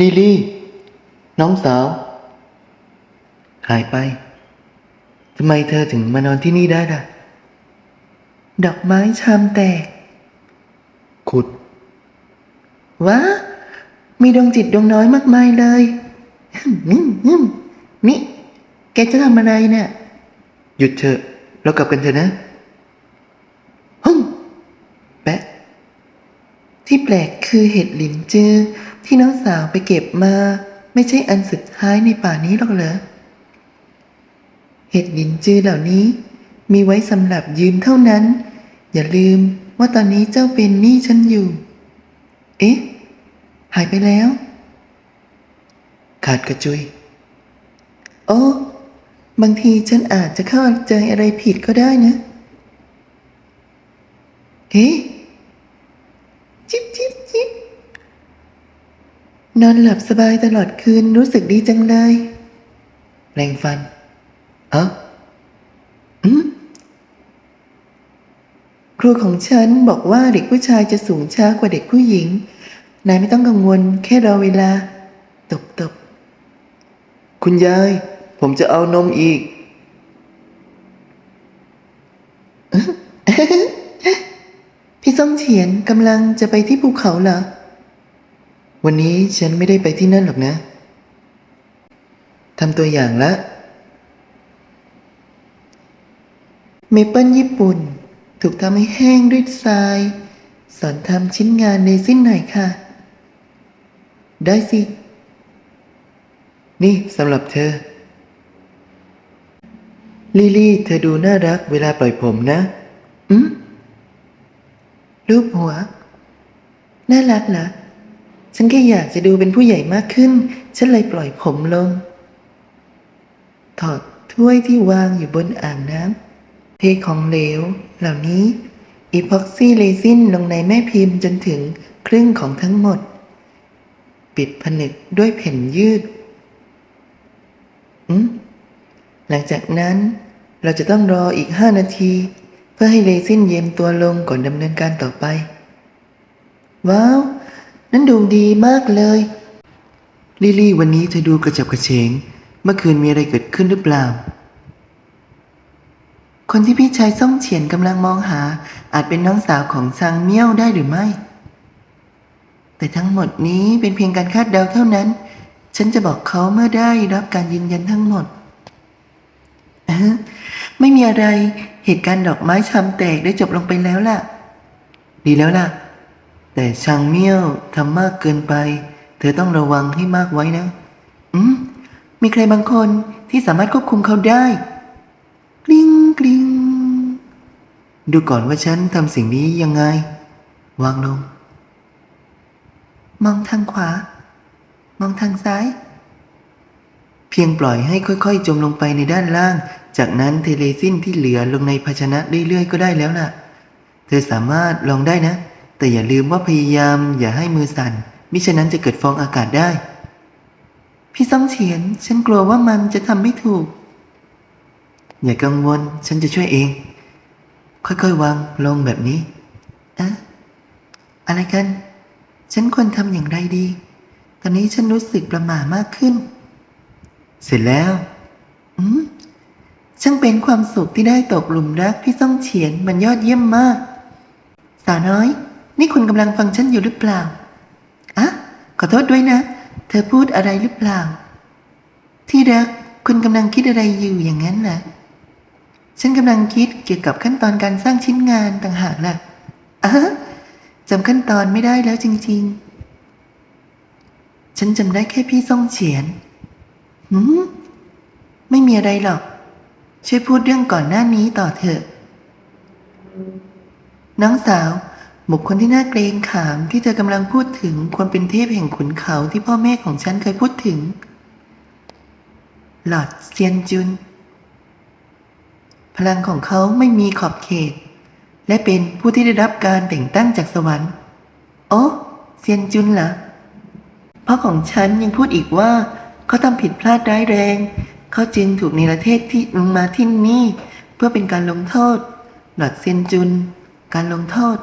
ลิลี่ น้องสาว หายไปทำไมเธอถึงมานอนที่นี่ได้ล่ะ ดอกไม้ชามแตก ขุดว้ามีดวงจิตดวงน้อยมากมายเลยอืมอืมนี่แกจะทำอะไรเนี่ย หยุดเถอะเรากลับกันเถอะนะ ฮึ่มแปะ ที่แปลกคือเห็ดหลินจือที่น้องสาวไปเก็บมา ไม่ใช่อันสุดท้ายในป่านี้หรอกเหรอ เห็ดหลินจื้อเหล่านี้ มีไว้สำหรับยืมเท่านั้น อย่าลืมว่าตอนนี้เจ้าเป็นหนี้ฉันอยู่ เอ๊ะ หายไปแล้ว ขาดกระจุย โอ้บางทีฉันอาจจะเข้าใจอะไรผิดก็ได้นะ เอ๊ะจิ๊บจิ๊บจิ๊บ นอนหลับสบายตลอดคืนรู้สึกดีจังเลยแรงฟัน เอ้าอืมครูของฉันบอกว่าเด็กผู้ชายจะสูงช้ากว่าเด็กผู้หญิง นายไม่ต้องกังวล แค่รอเวลา ตบตบคุณยาย ผมจะเอานมอีก พี่ส้มเฉียนกำลังจะไปที่ภูเขาเหรอ วันนี้ฉันไม่ได้ไปที่นั่นหรอกนะทำตัวอย่างละ เมเปิลญี่ปุ่น ถูกทำให้แห้งด้วยทราย สอนทำชิ้นงานในสิ้นหน่อยค่ะ ได้สิ นี่สำหรับเธอ ลิลี่ เธอดูน่ารักเวลาปล่อยผมนะ อืมรูปหัว น่ารักเหรอ ฉันแค่อยากจะดูเป็นผู้ใหญ่มากขึ้น ฉันเลยปล่อยผมลง ถอดถ้วยที่วางอยู่บนอ่างน้ำเทของเหลว เหล่านี้อีพ็อกซี่เรซินลงในแม่พิมพ์จนถึงครึ่งของทั้งหมด ปิดผนึกด้วยแผ่นยืดอืมหลังจากนั้นเราจะต้องรออีกห้านาที เพื่อให้เรซินเย็นตัวลงก่อนดำเนินการต่อไป ว้าว นั่นดูดีมากเลย ลิลี่วันนี้เธอดูกระจับกระเฉง เมื่อคืนมีอะไรเกิดขึ้นหรือเปล่า คนที่พี่ชายส่งเฉียนกำลังมองหา อาจเป็นน้องสาวของซางเมี่ยวได้หรือไม่ แต่ทั้งหมดนี้เป็นเพียงการคาดเดาเท่านั้น ฉันจะบอกเขาเมื่อได้รับการยืนยันทั้งหมด ไม่มีอะไร เหตุการณ์ดอกไม้ชามแตกได้จบลงไปแล้วล่ะ ดีแล้วล่ะ แต่ชางเมี่ยวทำมากเกินไป เธอต้องระวังให้มากไว้นะ อืม มีใครบางคนที่สามารถควบคุมเขาได้กลิ้งกลิ้งดูก่อนว่าฉันทำสิ่งนี้ยังไง วางลง มองทางขวา มองทางซ้าย เพียงปล่อยให้ค่อยๆ จมลงไปในด้านล่าง จากนั้นเทเลซินที่เหลือลงในภาชนะเรื่อยๆ ก็ได้แล้วล่ะ เธอสามารถลองได้นะ แต่อย่าลืมว่าพยายามอย่าให้มือสั่น มิฉะนั้นจะเกิดฟองอากาศได้ พี่ซ่องเฉียน ฉันกลัวว่ามันจะทำไม่ถูก อย่ากังวล ฉันจะช่วยเอง ค่อยๆวางลงแบบนี้อะอะไรกัน ฉันควรทำอย่างไรดี ตอนนี้ฉันรู้สึกประหม่ามากขึ้น เสร็จแล้ว อืมช่างเป็นความสุขที่ได้ตกหลุมรักพี่ซ่องเฉียนมันยอดเยี่ยมมาก สาวน้อย นี่คุณกำลังฟังฉันอยู่หรือเปล่าอะขอโทษด้วยนะ เธอพูดอะไรหรือเปล่า ที่รักคุณกำลังคิดอะไรอยู่อย่างนั้นนะฉันกำลังคิดเกี่ยวกับขั้นตอนการสร้างชิ้นงานต่างหากล่ะอะจำขั้นตอนไม่ได้แล้วจริง ๆ ฉันจำได้แค่พี่ซ่งเฉียนหืมไม่มีอะไรหรอก ช่วยพูดเรื่องก่อนหน้านี้ต่อเถอะ น้องสาว บุคคลที่น่าเกรงขามที่เธอกำลังพูดถึงควรเป็นเทพแห่งขุนเขาที่พ่อแม่ของฉันเคยพูดถึง หลอดเซียนจุน พลังของเขาไม่มีขอบเขต และเป็นผู้ที่ได้รับการแต่งตั้งจากสวรรค์ โอ้เซียนจุนเหรอพ่อของฉันยังพูดอีกว่า เขาทำผิดพลาดร้ายแรง เขาจึงถูกในประเทศที่ลงมาที่นี่ เพื่อเป็นการลงโทษ หลอดเซียนจุน การลงโทษ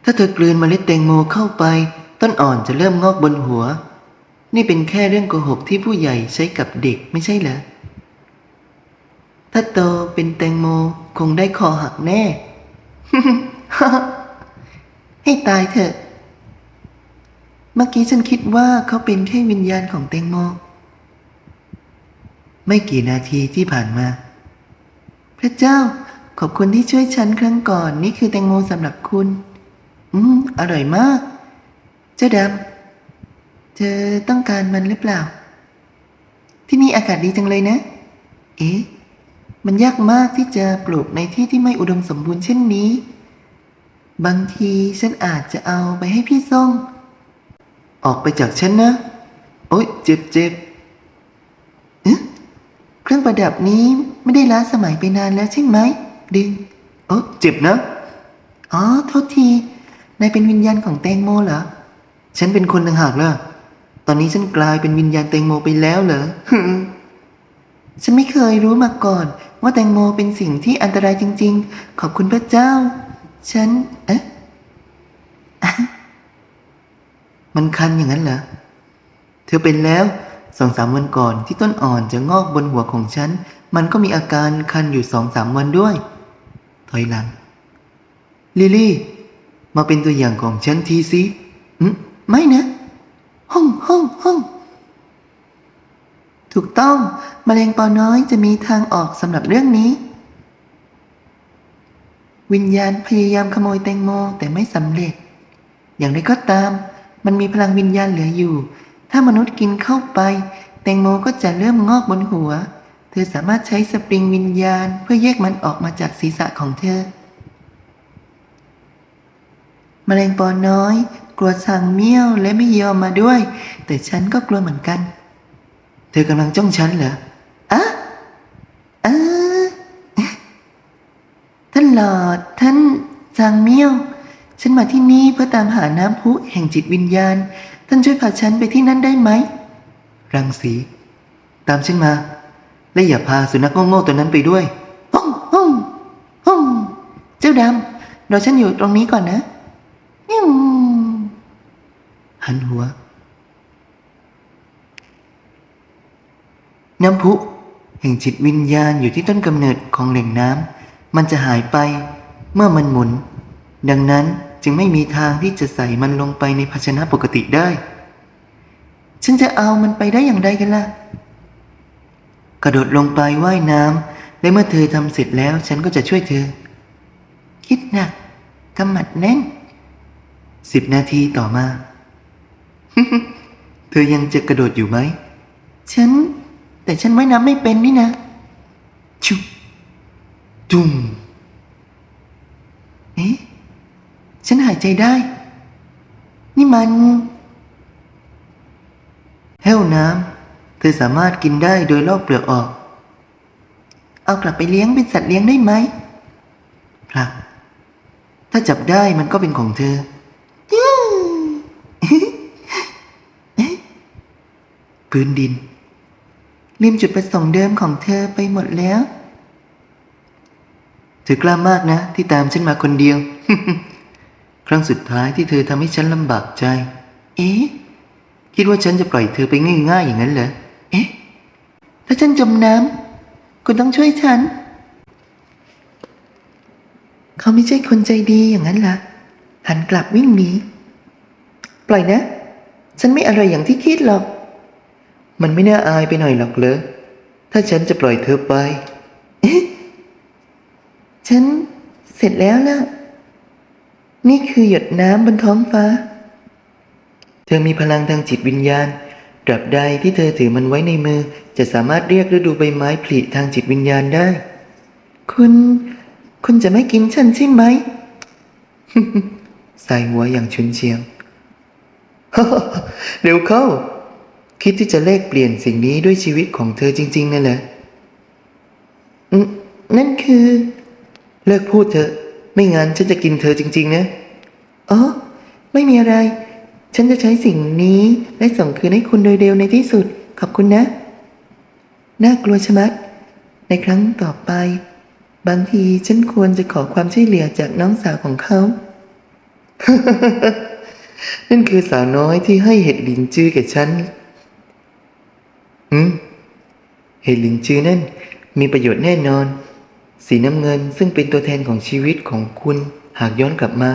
เธาเธอกลืนเมล็ดแตงโมเข้าไป ต้นอ่อนจะเริ่มงอกบนหัว นี่เป็นแค่เรื่องโกหกที่ผู้ใหญ่ใช้กับเด็กไม่ใช่เหรอถ้าโตเป็นแตงโมคงได้คอหักแน่ ให้ตายเถอะ เมื่อกี้ฉันคิดว่าเขาเป็นแค่วิญญาณของแตงโม ไม่กี่นาทีที่ผ่านมา พระเจ้าขอบคุณที่ช่วยฉันครั้งก่อน นี่คือแตงโมสำหรับคุณ อืม อร่อยมาก เจ้าดำ เธอต้องการมันหรือเปล่า ที่นี่อากาศดีจังเลยนะ เอ๊ะ มันยากมากที่จะปลูกในที่ที่ไม่อุดมสมบูรณ์เช่นนี้ บางทีฉันอาจจะเอาไปให้พี่ส่งออกไปจากฉันนะ โอ๊ย เจ็บเจ็บเครื่องประดับนี้ไม่ได้ล้าสมัยไปนานแล้วใช่ไหม ดึงเออเจ็บนะ อ๋อ โทษที นายเป็นวิญญาณของแตงโมเหรอ ฉันเป็นคนต่างหากล่ะ ตอนนี้ฉันกลายเป็นวิญญาณแตงโมไปแล้วเหรอ ฉันไม่เคยรู้มาก่อน ว่าแตงโมเป็นสิ่งที่อันตรายจริง ๆ ขอบคุณพระเจ้า ฉัน เอ๊ะ มันคันอย่างนั้นเหรอ เธอเป็นแล้วสองสามวันก่อนที่ต้นอ่อนจะงอกบนหัวของฉัน มันก็มีอาการคันอยู่สองสามวันด้วย ถอยหลัง ลิลี่ มาเป็นตัวอย่างของฉันทีสิไม่นะ ห้องห้องห้อง ถูกต้องมะเร็งปอน้อยจะมีทางออกสำหรับเรื่องนี้ วิญญาณพยายามขโมยแตงโมแต่ไม่สำเร็จ อย่างไรก็ตาม มันมีพลังวิญญาณเหลืออยู่ ถ้ามนุษย์กินเข้าไป แตงโมก็จะเริ่มงอกบนหัว เธอสามารถใช้สปริงวิญญาณเพื่อแยกมันออกมาจากศีรษะของเธอ มแมลงปอน้อย กลัวสั่งเมี่ยวและไม่ยอมมาด้วย แต่ฉันก็กลัวเหมือนกัน เธอกำลังจ้องฉันเหรออะออท่านหลอดท่านจางเมี่ยว ฉันมาที่นี่เพื่อตามหาน้ำพุแห่งจิตวิญญาณ ท่านช่วยพาฉันไปที่นั่นได้ไหม รังสี ตามฉันมา และอย่าพาสุนัขโง่ๆตัวนั้นไปด้วยห้องห้องห้องเจ้าดำรอฉันอยู่ตรงนี้ก่อนนะ หันหัว น้ำพุแห่งจิตวิญญาณอยู่ที่ต้นกำเนิดของแหล่งน้ำมันจะหายไปเมื่อมันหมุน ดังนั้นจึงไม่มีทางที่จะใส่มันลงไปในภาชนะปกติได้ ฉันจะเอามันไปได้อย่างไรกันล่ะ กระโดดลงไปว่ายน้ำและเมื่อเธอทำเสร็จแล้ว ฉันก็จะช่วยเธอ คิดหนักกำหมัดแน่น สิบนาทีต่อมา เธอยังจะกระโดดอยู่ไหม ฉัน แต่ฉันว่ายน้ำไม่เป็นนี่นะ ชุบจุ้มเอ๊ะ ฉันหายใจได้ นี่มันแห้วน้ำ เธอสามารถกินได้โดยลอกเปลือกออก เอากลับไปเลี้ยงเป็นสัตว์เลี้ยงได้ไหมพลัก ถ้าจับได้มันก็เป็นของเธอ พื้นดิน ลืมจุดประสงค์เดิมของเธอไปหมดแล้ว เธอกล้ามากนะ ที่ตามฉันมาคนเดียว ครั้งสุดท้ายที่เธอทำให้ฉันลำบากใจ เอ๊ะ คิดว่าฉันจะปล่อยเธอไปง่ายๆอย่างนั้นเหรอ เอ๊ะ ถ้าฉันจมน้ำคุณต้องช่วยฉัน เขาไม่ใช่คนใจดีอย่างนั้นล่ะ หันกลับวิ่งหนี ปล่อยนะ ฉันไม่อะไรอย่างที่คิดหรอก มันไม่น่าอายไปหน่อยหรอกเหรอ ถ้าฉันจะปล่อยเธอไป ฉันเสร็จแล้วล่ะ นี่คือหยดน้ำบนท้องฟ้า เธอมีพลังทางจิตวิญญาณตราบใดที่เธอถือมันไว้ในมือ จะสามารถเรียกฤดูใบไม้ผลิทางจิตวิญญาณได้ คุณ คุณจะไม่กินฉันใช่ไหมใส่หัวอย่างชุนเชียงเร็วเข้า คิดที่จะแลกเปลี่ยนสิ่งนี้ด้วยชีวิตของเธอจริง ๆ นั่นแหละนั่นคือ เลิกพูดเถอะ ไม่งั้นฉันจะกินเธอจริง ๆ นะอ๋อไม่มีอะไร ฉันจะใช้สิ่งนี้และส่งคืนให้คุณโดยเร็วในที่สุด ขอบคุณนะ น่ากลัวชะมัด ในครั้งต่อไป บางทีฉันควรจะขอความช่วยเหลือจากน้องสาวของเขานั่นคือสาวน้อยที่ให้เห็ดลินจือแก่ฉัน อืมเห็ดหลินจือนั่นมีประโยชน์แน่นอน สีน้ำเงินซึ่งเป็นตัวแทนของชีวิตของคุณหากย้อนกลับมา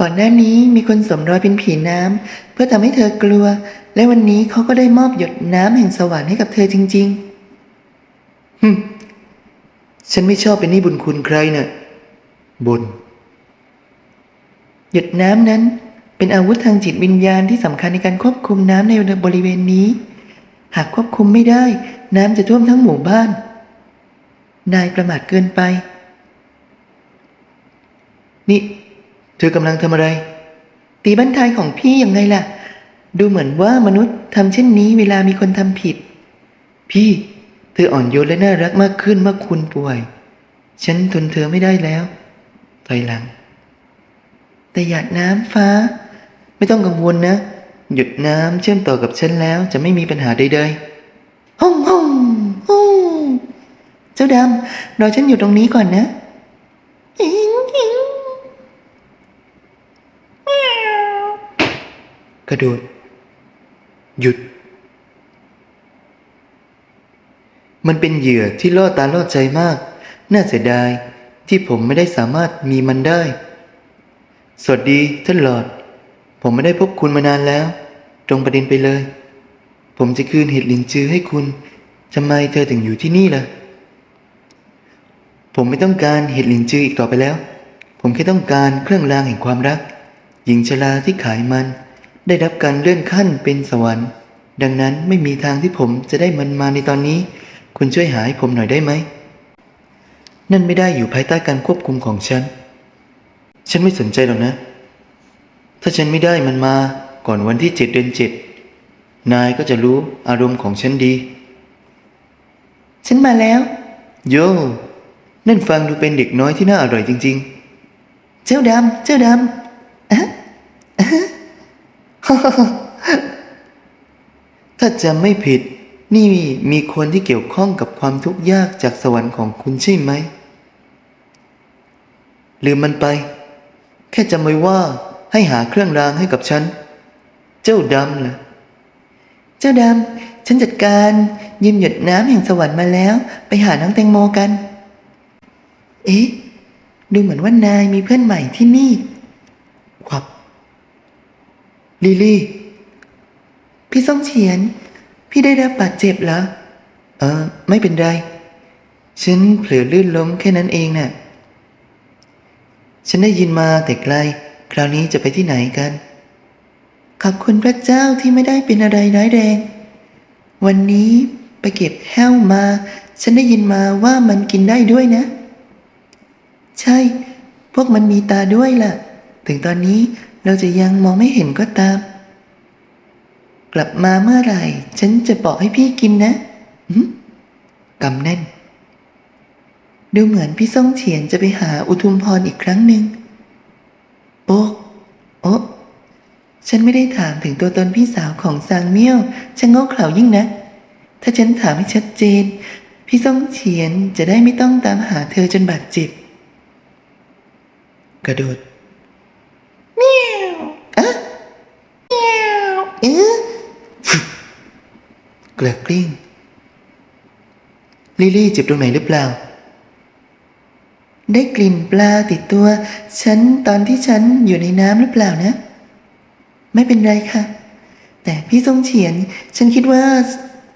ก่อนหน้านี้มีคนสวมรอยเป็นผีน้ำเพื่อทำให้เธอกลัว และวันนี้เขาก็ได้มอบหยดน้ำแห่งสวรรค์ให้กับเธอจริงฮึฉันไม่ชอบเป็นหนี่บุญคุณใครเนะ่ะบุญหยดน้ำนั้นเป็นอาวุธทางจิตวิญญาณที่สำคัญในการควบคุมน้ำในบริเวณนี้ หากควบคุมไม่ได้ น้ำจะท่วมทั้งหมู่บ้าน นายประมาทเกินไป นี่ เธอกำลังทำอะไร ตีบั้นท้ายของพี่ยังไงล่ะ ดูเหมือนว่ามนุษย์ทำเช่นนี้เวลามีคนทำผิด พี่ เธออ่อนโยนและน่ารักมากขึ้นเมื่อคุณป่วย ฉันทนเธอไม่ได้แล้วถอยหลัง แต่หยาดน้ำฟ้า ไม่ต้องกังวลนะ หยุดน้ำเชื่อมต่อกับฉันแล้วจะไม่มีปัญหาใดฮ่องฮ่องฮ่องเจ้าดำรอฉันอยู่ตรงนี้ก่อนนะอิงอิงๆกระโดด หยุด มันเป็นเหยื่อที่ล่อตาล่อใจมาก น่าเสียดายที่ผมไม่ได้สามารถมีมันได้ สวัสดีท่านหลอด ผมไม่ได้พบคุณมานานแล้ว ตรงประเด็นไปเลย ผมจะคืนเห็ดหลินจือให้คุณทำไมเธอถึงอยู่ที่นี่ล่ะ ผมไม่ต้องการเห็ดหลินจืออีกต่อไปแล้ว ผมแค่ต้องการเครื่องรางแห่งความรัก หญิงชราที่ขายมัน ได้รับการเลื่อนขั้นเป็นสวรรค์ ดังนั้นไม่มีทางที่ผมจะได้มันมาในตอนนี้ คุณช่วยหาให้ผมหน่อยได้ไหม นั่นไม่ได้อยู่ภายใต้การควบคุมของฉัน ฉันไม่สนใจหรอกนะ ถ้าฉันไม่ได้มันมาก่อนวันที่เจ็ดเดือนเจ็ดนายก็จะรู้อารมณ์ของฉันดี ฉันมาแล้ว โย นั่นฟังดูเป็นเด็กน้อยที่น่าอร่อยจริงเจ้าดำ เจ้าดำอะๆถ้าจำไม่ผิด นี่มีคนที่เกี่ยวข้องกับความทุกข์ยากจากสวรรค์ของคุณใช่ไหมลืมมันไป แค่จำไว้ว่า ให้หาเครื่องรางให้กับฉัน เจ้าดำล่ะ เจ้าดำ ฉันจัดการยืมหยดน้ำแห่งสวรรค์มาแล้ว ไปหาน้องแตงโมกัน เอ๊ะ ดูเหมือนว่านายมีเพื่อนใหม่ที่นี่ครับ ลิลี่ พี่ส้มเฉียน พี่ได้รับบาดเจ็บเหรอ เออ ไม่เป็นไร ฉันเผลอลื่นล้มแค่นั้นเองน่ะ ฉันได้ยินมาแต่ไกล คราวนี้จะไปที่ไหนกัน ขอบคุณพระเจ้าที่ไม่ได้เป็นอะไรร้ายแรง วันนี้ไปเก็บแห้วมา ฉันได้ยินมาว่ามันกินได้ด้วยนะ ใช่ พวกมันมีตาด้วยล่ะ ถึงตอนนี้เราจะยังมองไม่เห็นก็ตาม กลับมาเมื่อไหร่ ฉันจะบอกให้พี่กินนะกำแน่น ดูเหมือนพี่ส่งเฉียนจะไปหาอุทุมพรอีกครั้งหนึ่ง โอ๊ะโอ๊ะฉันไม่ได้ถามถึงตัวตนพี่สาวของซางเมี่ยวช่างโง่เขลายิ่งนะ ถ้าฉันถามให้ชัดเจน พี่ส่งเฉียนจะได้ไม่ต้องตามหาเธอจนบาดเจ็บ กระโดดเมียวอะเมียวเอ๊ะเกลือกกลิ้งลิลี่เจ็บตรงไหนหรือเปล่า ได้กลิ่นปลาติดตัว ฉันตอนที่ฉันอยู่ในน้ำหรือเปล่านะ ไม่เป็นไรค่ะ แต่พี่ทรงเฉียน ฉันคิดว่า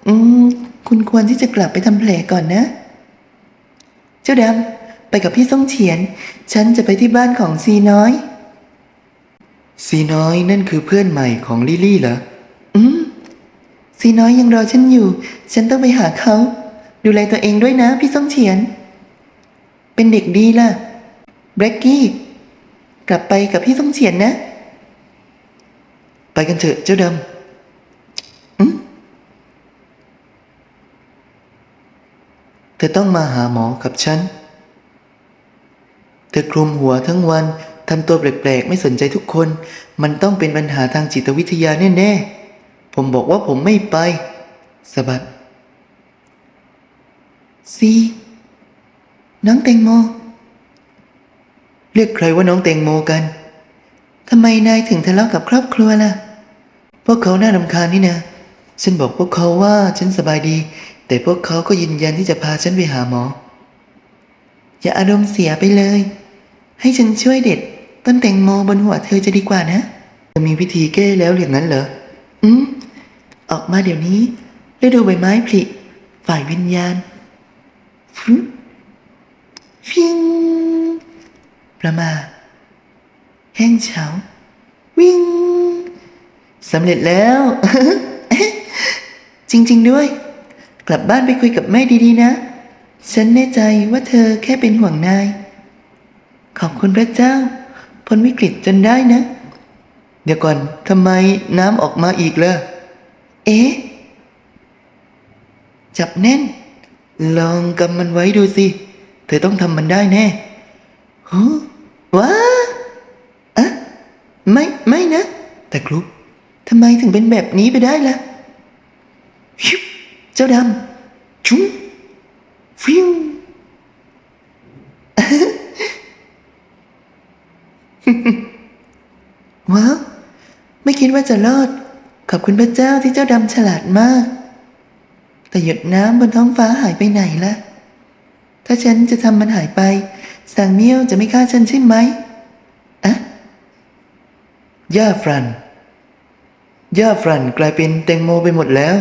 อืม คุณควรที่จะกลับไปทำแผลก่อนนะ เจ้าดำไปกับพี่ทรงเฉียน ฉันจะไปที่บ้านของซีน้อย ซีน้อยนั่นคือเพื่อนใหม่ของลิลี่เหรอ อืม ซีน้อยยังรอฉันอยู่ ฉันต้องไปหาเขา ดูแลตัวเองด้วยนะ พี่ทรงเฉียน เป็นเด็กดีล่ะเบรกกี้กลับไปกับพี่ทรงเฉียนนะ ไปกันเถอะเจ้าดำเธอต้องมาหาหมอกับฉัน เธอคลุมหัวทั้งวันทำตัวแปลกๆ ไม่สนใจทุกคน มันต้องเป็นปัญหาทางจิตวิทยาแน่ๆ ผมบอกว่าผมไม่ไปสะบัดซี น้องแตงโม เรียกใครว่าน้องแตงโมกันทำไมนายถึงทะเลาะกับครอบครัวล่ะ พวกเขาน่ารำคาญนี่นะฉันบอกพวกเขาว่าฉันสบายดี แต่พวกเขาก็ยืนยันที่จะพาฉันไปหาหมอ อย่าอารมณ์เสียไปเลย ให้ฉันช่วยเด็ด ต้นแตงโมบนหัวเธอจะดีกว่านะจะมีวิธีแก้แล้วอย่างนั้นเหรอ อืม ออกมาเดี๋ยวนี้ฤดูใบไม้ผลิฝ่ายวิญญาณฟึ ฟิงประมาแห้งเฉาวิ่งสำเร็จแล้ว จริง ๆ ด้วย กลับบ้านไปคุยกับแม่ดีๆนะ ฉันแน่ใจว่าเธอแค่เป็นห่วงนาย ขอบคุณพระเจ้าพ้นวิกฤตจนได้นะ เดี๋ยวก่อนทำไมน้ำออกมาอีกล่ะ เอ๊ะ จับแน่น ลองกำมันไว้ดูสิ เธอต้องทำมันได้แน่ฮะว้าอะไม่ไม่นะ แต่ครุปทำไมถึงเป็นแบบนี้ไปได้ล่ะชิบเจ้าดำชุ้งฟิวว้าวไม่คิดว่าจะรอด ขอบคุณพระเจ้าที่เจ้าดำฉลาดมาก แต่หยดน้ำบนท้องฟ้าหายไปไหนล่ะ ถ้าฉันจะทำมันหายไป สังเมียวจะไม่ฆ่าฉันใช่ไหมอะย่าฟรันย่าฟรันกลายเป็นแตงโมไปหมดแล้ว